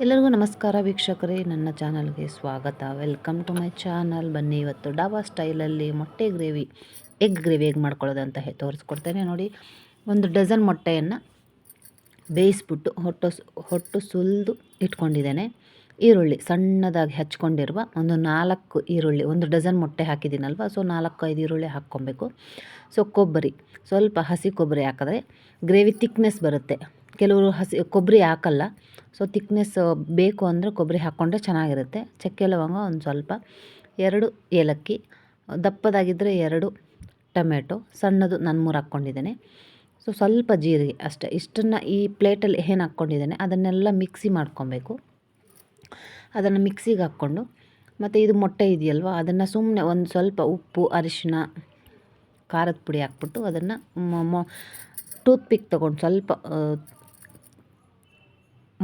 ಎಲ್ಲರಿಗೂ ನಮಸ್ಕಾರ ವೀಕ್ಷಕರೇ, ನನ್ನ ಚಾನಲ್ಗೆ ಸ್ವಾಗತ. ವೆಲ್ಕಮ್ ಟು ಮೈ ಚಾನಲ್ ಬನ್ನಿ, ಇವತ್ತು ಡಾಬಾ ಸ್ಟೈಲಲ್ಲಿ ಮೊಟ್ಟೆ ಗ್ರೇವಿ ಎಗ್ ಗ್ರೇವಿ ಹೇಗೆ ಮಾಡ್ಕೊಳ್ಳೋದು ಅಂತ ತೋರಿಸ್ಕೊಡ್ತೇನೆ. ನೋಡಿ, ಒಂದು ಡಜನ್ ಮೊಟ್ಟೆಯನ್ನು ಬೇಯಿಸ್ಬಿಟ್ಟು ಹೊಟ್ಟು ಹೊಟ್ಟು ಸುಲಿದು ಇಟ್ಕೊಂಡಿದ್ದೇನೆ. ಈರುಳ್ಳಿ ಸಣ್ಣದಾಗಿ ಹಚ್ಕೊಂಡಿರುವ ಒಂದು ನಾಲ್ಕು ಈರುಳ್ಳಿ, ಒಂದು ಡಜನ್ ಮೊಟ್ಟೆ ಹಾಕಿದ್ದೀನಲ್ವ? ಸೊ, ನಾಲ್ಕು ಐದು ಈರುಳ್ಳಿ ಹಾಕ್ಕೊಬೇಕು. ಸೊ, ಕೊಬ್ಬರಿ, ಸ್ವಲ್ಪ ಹಸಿ ಕೊಬ್ಬರಿ ಹಾಕಿದ್ರೆ ಗ್ರೇವಿ ತಿಕ್ನೆಸ್ ಬರುತ್ತೆ. ಕೆಲವರು ಹಸಿ, ಕೊಬ್ಬರಿ ಹಾಕಲ್ಲ. ಸೊ ತಿಕ್ನೆಸ್ ಬೇಕು ಅಂದರೆ ಕೊಬ್ಬರಿ ಹಾಕ್ಕೊಂಡ್ರೆ ಚೆನ್ನಾಗಿರುತ್ತೆ. ಚಕ್ಕೆ ಲವಂಗ ಒಂದು ಸ್ವಲ್ಪ, ಎರಡು ಏಲಕ್ಕಿ ದಪ್ಪದಾಗಿದ್ದರೆ ಎರಡು ಟೊಮೆಟೊ, ಸಣ್ಣದು ನಾನು ಮೂರು ಹಾಕ್ಕೊಂಡಿದ್ದೇನೆ. ಸೊ ಸ್ವಲ್ಪ ಜೀರಿಗೆ ಅಷ್ಟೇ. ಇಷ್ಟನ್ನು ಈ ಪ್ಲೇಟಲ್ಲಿ ಏನು ಹಾಕ್ಕೊಂಡಿದ್ದೇನೆ, ಅದನ್ನೆಲ್ಲ ಮಿಕ್ಸಿ ಮಾಡ್ಕೊಬೇಕು. ಅದನ್ನು ಮಿಕ್ಸಿಗೆ ಹಾಕ್ಕೊಂಡು, ಮತ್ತು ಇದು ಮೊಟ್ಟೆ ಇದೆಯಲ್ವ, ಅದನ್ನು ಸುಮ್ಮನೆ ಒಂದು ಸ್ವಲ್ಪ ಉಪ್ಪು ಅರಿಶಿನ ಖಾರದ ಪುಡಿ ಹಾಕ್ಬಿಟ್ಟು ಅದನ್ನು ಮೊ ಟೂತ್ ಪಿಕ್ ತೊಗೊಂಡು ಸ್ವಲ್ಪ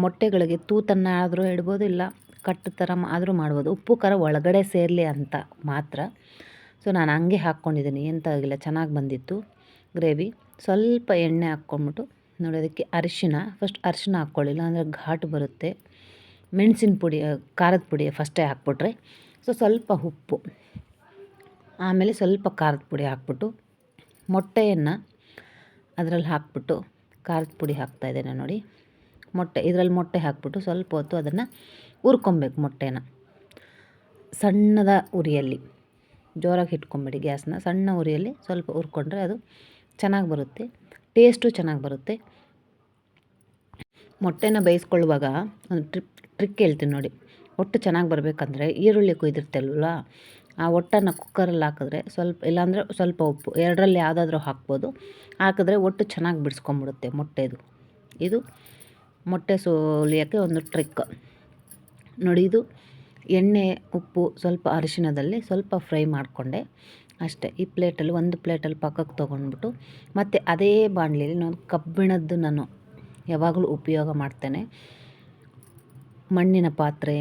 ಮೊಟ್ಟೆಗಳಿಗೆ ತೂತನ್ನು ಆದರೂ ಇಡ್ಬೋದು, ಇಲ್ಲ ಕಟ್ಟು ಥರ ಆದರೂ ಮಾಡ್ಬೋದು. ಉಪ್ಪು, ಖಾರ ಒಳಗಡೆ ಸೇರಲಿ ಅಂತ ಮಾತ್ರ. ಸೊ ನಾನು ಹಂಗೆ ಹಾಕ್ಕೊಂಡಿದ್ದೀನಿ. ಎಂತ ಆಗಿಲ್ಲ, ಚೆನ್ನಾಗಿ ಬಂದಿತ್ತು ಗ್ರೇವಿ. ಸ್ವಲ್ಪ ಎಣ್ಣೆ ಹಾಕ್ಕೊಂಡ್ಬಿಟ್ಟು, ನೋಡಿ ಅದಕ್ಕೆ ಅರಿಶಿನ. ಫಸ್ಟ್ ಅರಿಶಿನ ಹಾಕ್ಕೊಳ್ಳಿಲ್ಲ, ಅಂದರೆ ಘಾಟ್ ಬರುತ್ತೆ. ಮೆಣಸಿನ ಪುಡಿ ಖಾರದ ಪುಡಿ ಫಸ್ಟೇ ಹಾಕ್ಬಿಟ್ರೆ. ಸೊ ಸ್ವಲ್ಪ ಉಪ್ಪು. ಆಮೇಲೆ ಸ್ವಲ್ಪ ಖಾರದ ಪುಡಿ ಹಾಕ್ಬಿಟ್ಟು, ಮೊಟ್ಟೆಯನ್ನು ಅದರಲ್ಲಿ ಹಾಕ್ಬಿಟ್ಟು, ಖಾರದ ಪುಡಿ ಹಾಕ್ತಾಯಿದ್ದೇನೆ ನೋಡಿ. ಮೊಟ್ಟೆ, ಇದರಲ್ಲಿ ಮೊಟ್ಟೆ ಹಾಕ್ಬಿಟ್ಟು ಸ್ವಲ್ಪ ಹೊತ್ತು ಅದನ್ನು ಹುರ್ಕೊಬೇಕು ಮೊಟ್ಟೆನ. ಸಣ್ಣದ ಉರಿಯಲ್ಲಿ, ಜೋರಾಗಿ ಇಟ್ಕೊಂಬಿಡಿ ಗ್ಯಾಸ್ನ. ಸಣ್ಣ ಉರಿಯಲ್ಲಿ ಸ್ವಲ್ಪ ಉರ್ಕೊಂಡ್ರೆ ಅದು ಚೆನ್ನಾಗಿ ಬರುತ್ತೆ, ಟೇಸ್ಟು ಚೆನ್ನಾಗಿ ಬರುತ್ತೆ. ಮೊಟ್ಟೆನ ಬೇಯಿಸ್ಕೊಳ್ಳುವಾಗ ಒಂದು ಟ್ರಿಪ್, ಟ್ರಿಕ್ ಹೇಳ್ತೀನಿ ನೋಡಿ. ಒಟ್ಟು ಚೆನ್ನಾಗಿ ಬರಬೇಕಂದ್ರೆ ಈರುಳ್ಳಿ ಕುಯ್ದಿರ್ತಲ್ವಲ್ಲ ಆ ಒಟ್ಟನ್ನು ಕುಕ್ಕರಲ್ಲಿ ಹಾಕಿದ್ರೆ ಸ್ವಲ್ಪ, ಇಲ್ಲಾಂದರೆ ಸ್ವಲ್ಪ ಉಪ್ಪು, ಎರಡರಲ್ಲಿ ಯಾವುದಾದ್ರೂ ಹಾಕ್ಬೋದು. ಹಾಕಿದ್ರೆ ಒಟ್ಟು ಚೆನ್ನಾಗಿ ಬಿಡಿಸ್ಕೊಂಬಿಡುತ್ತೆ ಮೊಟ್ಟೆದು. ಇದು ಮೊಟ್ಟೆ ಸೋಲಿಯೋಕ್ಕೆ ಒಂದು ಟ್ರಿಕ್ ನೋಡಿ ಇದು ಎಣ್ಣೆ, ಉಪ್ಪು ಸ್ವಲ್ಪ ಅರಿಶಿಣದಲ್ಲಿ ಸ್ವಲ್ಪ ಫ್ರೈ ಮಾಡಿಕೊಂಡೆ. ಅಷ್ಟೇ, ಈ ಪ್ಲೇಟಲ್ಲಿ ಒಂದು ಪ್ಲೇಟಲ್ಲಿ ಪಕ್ಕಕ್ಕೆ ತೊಗೊಂಡ್ಬಿಟ್ಟು ಮತ್ತು ಅದೇ ಬಾಣಲಿಯಲ್ಲಿ ನಾನು ಕಬ್ಬಿಣದ್ದು ನಾನು ಯಾವಾಗಲೂ ಉಪಯೋಗ ಮಾಡ್ತೇನೆ. ಮಣ್ಣಿನ ಪಾತ್ರೆ,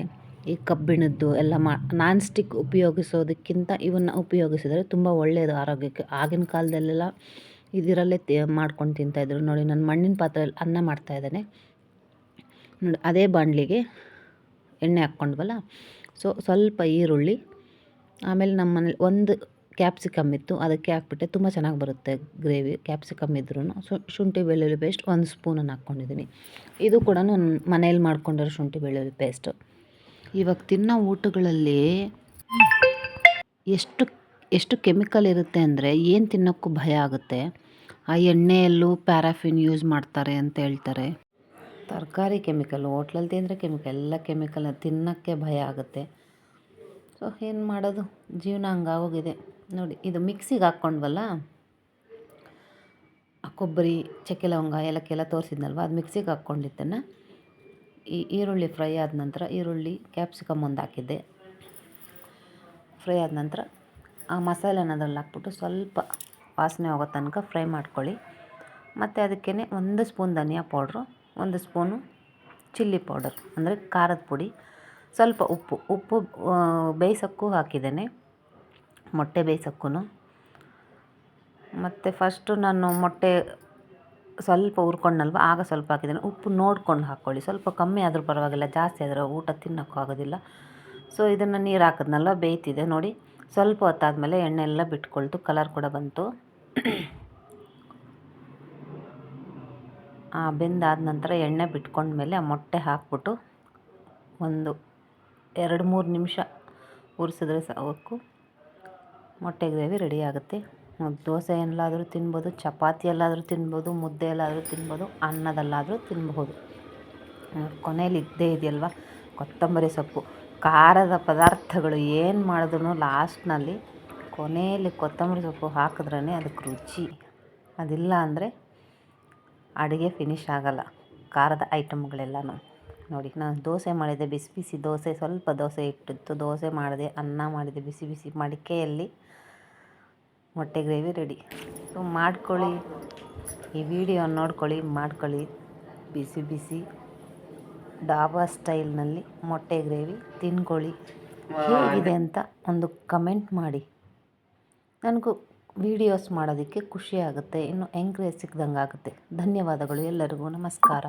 ಈ ಕಬ್ಬಿಣದ್ದು ಎಲ್ಲ ಮಾ ನಾನ್ ಸ್ಟಿಕ್ ಉಪಯೋಗಿಸೋದಕ್ಕಿಂತ ಇವನ್ನ ಉಪಯೋಗಿಸಿದರೆ ತುಂಬ ಒಳ್ಳೆಯದು ಆರೋಗ್ಯಕ್ಕೆ. ಆಗಿನ ಕಾಲದಲ್ಲೆಲ್ಲ ಇದರಲ್ಲೇ ಮಾಡ್ಕೊಂಡು ತಿಂತಾಯಿದ್ರು ನೋಡಿ, ನಾನು ಮಣ್ಣಿನ ಪಾತ್ರೆಯಲ್ಲಿ ಅನ್ನ ಮಾಡ್ತಾಯಿದ್ದೇನೆ ನೋಡಿ, ಅದೇ ಬಾಣಲಿಗೆ ಎಣ್ಣೆ ಹಾಕ್ಕೊಂಡ್ವಲ್ಲ? ಸೊ ಸ್ವಲ್ಪ ಈರುಳ್ಳಿ, ಆಮೇಲೆ ನಮ್ಮ ಮನೇಲಿ ಒಂದು ಕ್ಯಾಪ್ಸಿಕಮ್ ಇತ್ತು, ಅದಕ್ಕೆ ಹಾಕ್ಬಿಟ್ಟೆ. ತುಂಬ ಚೆನ್ನಾಗಿ ಬರುತ್ತೆ ಗ್ರೇವಿ ಕ್ಯಾಪ್ಸಿಕಮ್ ಇದ್ರೂ ಸೊ ಶುಂಠಿ, ಬೆಳ್ಳುಳ್ಳಿ ಪೇಸ್ಟ್ ಒಂದು ಸ್ಪೂನನ್ನು ಹಾಕ್ಕೊಂಡಿದ್ದೀನಿ ಇದು ಕೂಡ ಮನೇಲಿ ಮಾಡ್ಕೊಂಡಿರೋ ಶುಂಠಿ, ಬೆಳ್ಳುಳ್ಳಿ ಪೇಸ್ಟು ಇವಾಗ ತಿನ್ನೋ ಊಟಗಳಲ್ಲಿ ಎಷ್ಟು ಎಷ್ಟು ಕೆಮಿಕಲ್ ಇರುತ್ತೆ ಅಂದರೆ ಏನು ತಿನ್ನೋಕ್ಕೂ ಭಯ ಆಗುತ್ತೆ. ಆ ಎಣ್ಣೆಯಲ್ಲೂ ಪ್ಯಾರಾಫಿನ್ ಯೂಸ್ ಮಾಡ್ತಾರೆ ಅಂತ ಹೇಳ್ತಾರೆ. ತರಕಾರಿ ಕೆಮಿಕಲ್, ಹೋಟ್ಲಲ್ಲಿ ತಿಂದರೆ ಕೆಮಿಕಲ್, ಎಲ್ಲ ಕೆಮಿಕಲ್ ತಿನ್ನೋಕ್ಕೆ ಭಯ ಆಗುತ್ತೆ. ಸೊ ಏನು ಮಾಡೋದು? ಜೀವನ ಹಂಗಾಗೋಗಿದೆ. ನೋಡಿ, ಇದು ಮಿಕ್ಸಿಗೆ ಹಾಕ್ಕೊಂಡ್ವಲ್ಲ? ಆ ಕೊಬ್ಬರಿ, ಚಕ್ಕೆ ಲವಂಗ ಏಲಕ್ಕಿ ಎಲ್ಲ ತೋರಿಸಿದ್ನಲ್ವ? ಅದು ಮಿಕ್ಸಿಗೆ ಹಾಕ್ಕೊಂಡಿದ್ದನ್ನು ಈ ಈರುಳ್ಳಿ ಫ್ರೈ ಆದ ನಂತರ ಈರುಳ್ಳಿ, ಕ್ಯಾಪ್ಸಿಕಮ್ ಒಂದು ಹಾಕಿದ್ದೆ. ಫ್ರೈ ಆದ ನಂತರ ಆ ಮಸಾಲೆನ ಅದ್ರಲ್ಲಿ ಹಾಕ್ಬಿಟ್ಟು ಸ್ವಲ್ಪ ವಾಸನೆ ಹೋಗೋ ತನಕ ಫ್ರೈ ಮಾಡ್ಕೊಳ್ಳಿ. ಮತ್ತು ಅದಕ್ಕೇ ಒಂದು ಸ್ಪೂನ್ ಧನಿಯಾ ಪೌಡ್ರು ಒಂದು ಸ್ಪೂನು ಚಿಲ್ಲಿ ಪೌಡರ್, ಅಂದರೆ ಖಾರದ ಪುಡಿ. ಸ್ವಲ್ಪ ಉಪ್ಪು ಉಪ್ಪು ಬೇಯಿಸೋಕ್ಕೂ ಹಾಕಿದ್ದೇನೆ, ಮೊಟ್ಟೆ ಬೇಯಿಸೋಕ್ಕೂ ಮತ್ತು ಫಸ್ಟು ನಾನು ಮೊಟ್ಟೆ ಸ್ವಲ್ಪ ಹುರ್ಕೊಂಡಲ್ವ, ಆಗ ಸ್ವಲ್ಪ ಹಾಕಿದ್ದೇನೆ. ಉಪ್ಪು ನೋಡ್ಕೊಂಡು ಹಾಕ್ಕೊಳ್ಳಿ ಸ್ವಲ್ಪ ಕಮ್ಮಿ ಆದರೂ ಪರವಾಗಿಲ್ಲ, ಜಾಸ್ತಿ ಆದರೆ ಊಟ ತಿನ್ನೋಕ್ಕೂ ಆಗೋದಿಲ್ಲ. ಸೊ ಇದನ್ನು ನೀರು ಹಾಕಿದ್ನಲ್ಲ ಬೇಯ್ತಿದೆ ನೋಡಿ. ಸ್ವಲ್ಪ ಹೊತ್ತಾದಮೇಲೆ ಎಣ್ಣೆ ಎಲ್ಲ ಬಿಟ್ಕೊಳ್ತು ಕಲರ್ ಕೂಡ ಬಂತು ಆ ಬೆಂದಾದ ನಂತರ ಎಣ್ಣೆ ಬಿಟ್ಕೊಂಡ್ಮೇಲೆ ಆ ಮೊಟ್ಟೆ ಹಾಕ್ಬಿಟ್ಟು ಒಂದು ಎರಡು ಮೂರು ನಿಮಿಷ ಉರಿಸಿದ್ರೆ ಸಾಕು. ಮೊಟ್ಟೆ ಗ್ರೇವಿ ರೆಡಿ ಆಗುತ್ತೆ. ದೋಸೆ ಎಲ್ಲಾದರೂ ತಿನ್ಬೋದು ಚಪಾತಿಯಲ್ಲಾದರೂ ತಿನ್ಬೋದು ಮುದ್ದೆಯಲ್ಲಾದರೂ ತಿನ್ಬೋದು, ಅನ್ನದಲ್ಲಾದರೂ ತಿನ್ಬಹುದು ಕೊನೆಯಲ್ಲಿ ಇದ್ದೇ ಇದೆಯಲ್ವ? ಕೊತ್ತಂಬರಿ ಸೊಪ್ಪು. ಖಾರದ ಪದಾರ್ಥಗಳು ಏನು ಮಾಡಿದ್ರು ಲಾಸ್ಟ್ನಲ್ಲಿ ಕೊನೆಯಲ್ಲಿ ಕೊತ್ತಂಬರಿ ಸೊಪ್ಪು ಹಾಕಿದ್ರೇ ಅದಕ್ಕೆ ರುಚಿ. ಅದಿಲ್ಲ ಅಂದರೆ ಅಡುಗೆ ಫಿನಿಶ್ ಆಗಲ್ಲ. ಖಾರದ ಐಟಮ್ಗಳೆಲ್ಲನೂ ನೋಡಿ, ನಾನು ದೋಸೆ ಮಾಡಿದೆ, ಬಿಸಿ ಬಿಸಿ ದೋಸೆ, ಸ್ವಲ್ಪ ದೋಸೆ ಇಟ್ಟಿತ್ತು ದೋಸೆ ಮಾಡಿದೆ ಅನ್ನ ಮಾಡಿದೆ, ಬಿಸಿ ಬಿಸಿ ಮಡಿಕೆಯಲ್ಲಿ ಮೊಟ್ಟೆ ಗ್ರೇವಿ ರೆಡಿ ಸೊ ಮಾಡ್ಕೊಳ್ಳಿ. ಈ ವಿಡಿಯೋ ನೋಡ್ಕೊಳ್ಳಿ, ಮಾಡ್ಕೊಳ್ಳಿ. ಬಿಸಿ ಬಿಸಿ ಡಾಬಾ ಸ್ಟೈಲ್ನಲ್ಲಿ ಮೊಟ್ಟೆ ಗ್ರೇವಿ ತಿನ್ಕೊಳ್ಳಿ. ಹೇಗಿದೆ ಅಂತ ಒಂದು ಕಮೆಂಟ್ ಮಾಡಿ. ನನಗೂ ವೀಡಿಯೋಸ್ ಮಾಡೋದಕ್ಕೆ ಖುಷಿ ಆಗುತ್ತೆ ಇನ್ನು ಎಂಕ್ರೇಜ್ ಸಿಕ್ದಂಗೆ ಆಗುತ್ತೆ ಧನ್ಯವಾದಗಳು ಎಲ್ಲರಿಗೂ. ನಮಸ್ಕಾರ.